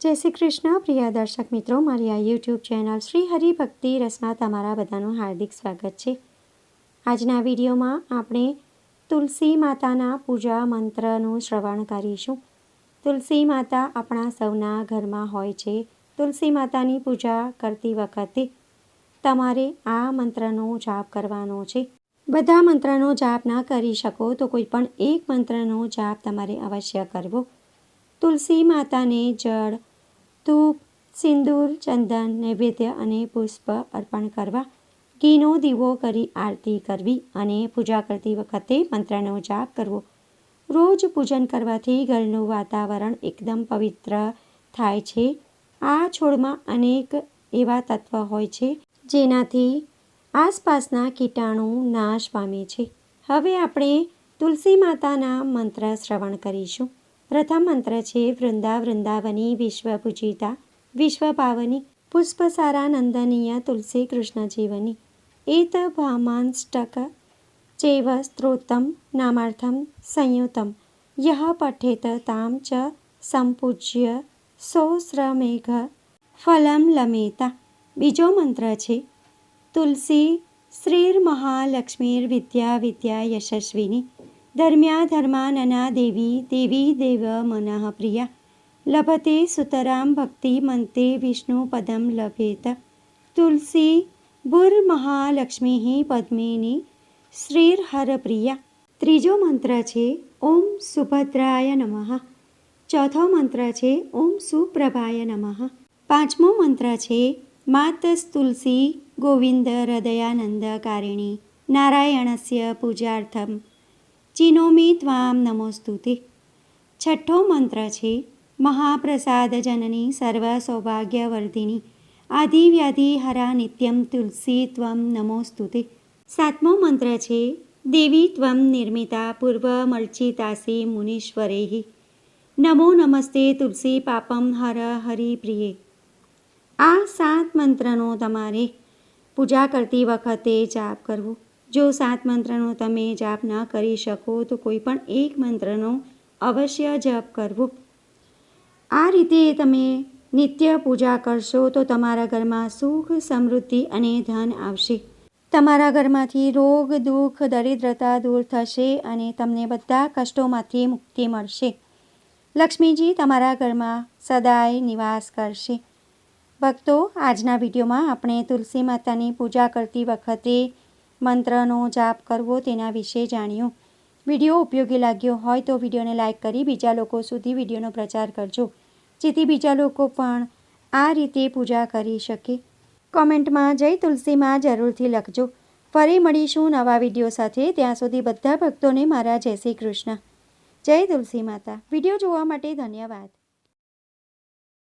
જય શ્રી કૃષ્ણ, પ્રિય દર્શક મિત્રો. મારી આ યુટ્યુબ ચેનલ શ્રી હરિભક્તિ રસમાં તમારા બધાનું હાર્દિક સ્વાગત છે. આજના વિડીયોમાં આપણે તુલસી માતાના પૂજા મંત્રનું શ્રવણ કરીશું. તુલસી માતા આપણા સૌના ઘરમાં હોય છે. તુલસી માતાની પૂજા કરતી વખતે તમારે આ મંત્રનો જાપ કરવાનો છે. બધા મંત્રનો જાપ ના કરી શકો તો કોઈ પણ એક મંત્રનો જાપ તમારે અવશ્ય કરવો. તુલસી માતાને જળ ધૂપ સિંદૂર, ચંદન, નૈવેદ્ય અને પુષ્પ અર્પણ કરવા, ઘીનો દીવો કરી આરતી કરવી અને પૂજા કરતી વખતે મંત્રનો જાપ કરવો. રોજ પૂજન કરવાથી ઘરનું વાતાવરણ એકદમ પવિત્ર થાય છે. આ છોડમાં અનેક એવા તત્વ હોય છે જેનાથી આસપાસના કીટાણુ નાશ પામે છે. હવે આપણે તુલસી માતાના મંત્ર શ્રવણ કરીશું. પ્રથમ મંત્ર છે વૃંદા વૃંદાવની વિશ્વ પૂજિતા વિશ્વ પાવની પુષ્પસારા નંદનીય તુલસી કૃષ્ણ જીવની એત ભામાંષ્ટક ચેવ સ્ત્રોતમ નામાર્થમ સંયુતમ યહ પઠેત તામ ચ સંપૂજ્ય સોશ્રમેઘ ફલમ લમેતા બીજો મંત્ર છે તુલસી શ્રીર મહાલક્ષ્મીર વિદ્યા વિદ્યા યશસ્વિની ધર્મ્યા ધર્માનના દેવી દેવી દેવ મનઃ પ્રિયા લભતે સુતરામ ભક્તિ મંતે વિષ્ણુ પદમ લભેત તુલસી ભુર્મહાલક્ષ્મી પદ્મિની શ્રીર્હરપ્રિયા ત્રીજો મંત્ર છે ઓમ સુભદ્રાય નમઃ ચોથો મંત્ર છે ઓમ સુપ્રભાય નમઃ પાંચમો મંત્ર છે માતસ્તુલસી ગોવિંદ હૃદયાનંદકારિણી નારાયણસ્ય પૂજાર્થમ ચિનોમી ત્વામ નમોસ્તુતે છઠ્ઠો મંત્ર છે મહાપ્રસાદ જનની સર્વ સૌભાગ્યવર્ધિની આદિવ્યાધિ હરા નિત્યમ તુલસી ત્વમ નમોસ્તુતે સાતમો મંત્ર છે દેવી ત્વમ નિર્મિતા પૂર્વ મર્ચિતાસી મુનીશ્વરેહ નમો નમસ્તે તુલસી પાપમ હર હરિપ્રિયે આ સાત મંત્રનો તમારે પૂજા કરતી વખતે જાપ કરવો જો સાત મંત્રનો તમે જાપ ન કરી શકો, તો કોઈ પણ એક મંત્રનો અવશ્ય જપ કરવો. આ રીતે તમે નિત્ય પૂજા કરશો, તો તમારા ઘરમાં સુખ, સમૃદ્ધિ અને ધન આવશે. તમારા ઘરમાંથી રોગ, દુઃખ, દરિદ્રતા દૂર થશે અને તમને બધા કષ્ટોમાંથી મુક્તિ મળશે. લક્ષ્મીજી તમારા ઘરમાં સદાય નિવાસ કરશે. ભક્તો, આજના વિડીયોમાં આપણે તુલસી માતાની પૂજા કરતી વખતે મંત્રનો જાપ કરવો તેના વિશે જાણ્યું. વીડિયો ઉપયોગી લાગ્યો હોય તો વિડીયોને લાઇક કરી બીજા લોકો સુધી વિડીયોનો પ્રચાર કરજો, જેથી બીજા લોકો પણ આ રીતે પૂજા કરી શકે. કોમેન્ટમાં જય તુલસીમાં જરૂરથી લખજો. ફરી મળીશું નવા વીડિયો સાથે. ત્યાં સુધી બધા ભક્તોને મારા જય શ્રી કૃષ્ણ. જય તુલસી માતા. વીડિયો જોવા માટે ધન્યવાદ.